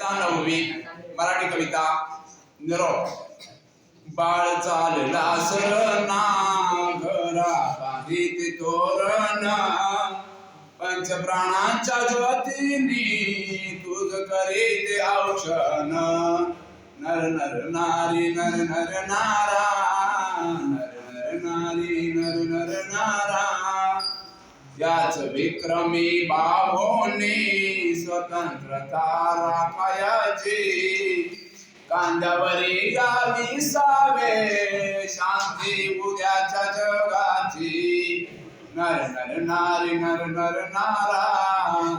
कविता नववी मराठी कविता निरोप. बाळ चालला सरना घरा बांधित तोरण. पंचप्राणांच्या ज्योतीनी तुझ करीत औषण. नर नर नारी नर नर नारा. नर नर नारी नर नर नारा. याच विक्रमी बाभोनी स्वतंत्रता राखायाची कांद्यावरी गावी सावे शांती उद्याच्या जगाची. नर नर नारी नर नर नारा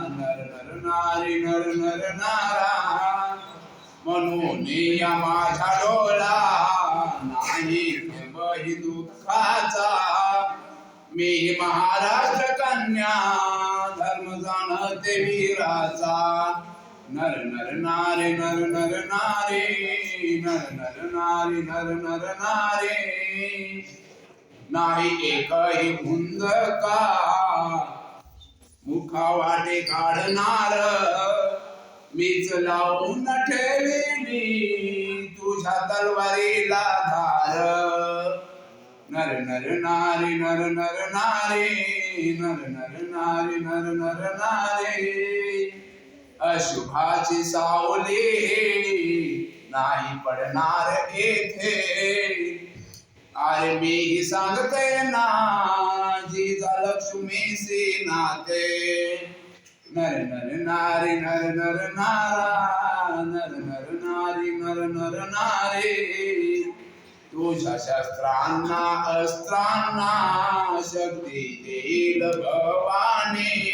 नर नर नारी नर नर नारा म्हणून या माझा डोळा नाही बही दुःखाचा. मी महाराष्ट्र कन्या जाणते वीराचा नर नर नारे नर नर नारे. नर नर नारे नर नर नारे. नाही एकही हुंद का मुखा वाटे काढणार. मीच लावून ठेविली तुझ्या तलवारीला धार. नर नर नारी नर नर नारी नर नर नारी नर नर नारी. अशुभाची सावली नाही पडणार येथे. अरे मी सांगते ना जिजा से नाते नर नर नारी नर नर नारा नर नर नारी नर नर नारी. तुझ्या शस्त्रांना अस्त्रांना शक्ती देईल भवानी.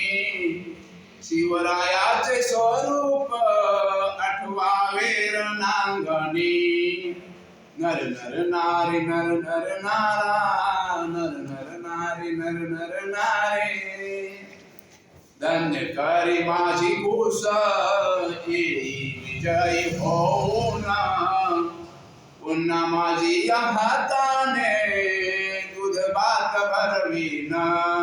शिवरायाचे स्वरूप आठवावे रणांगणी. नर नर नारी नर नर नारा. नर नर नारी नर नर नारे. धन्य करी माझी कुस येई विजयी होऊन. पुन्हा माझी हाताने दूध भात भरविना.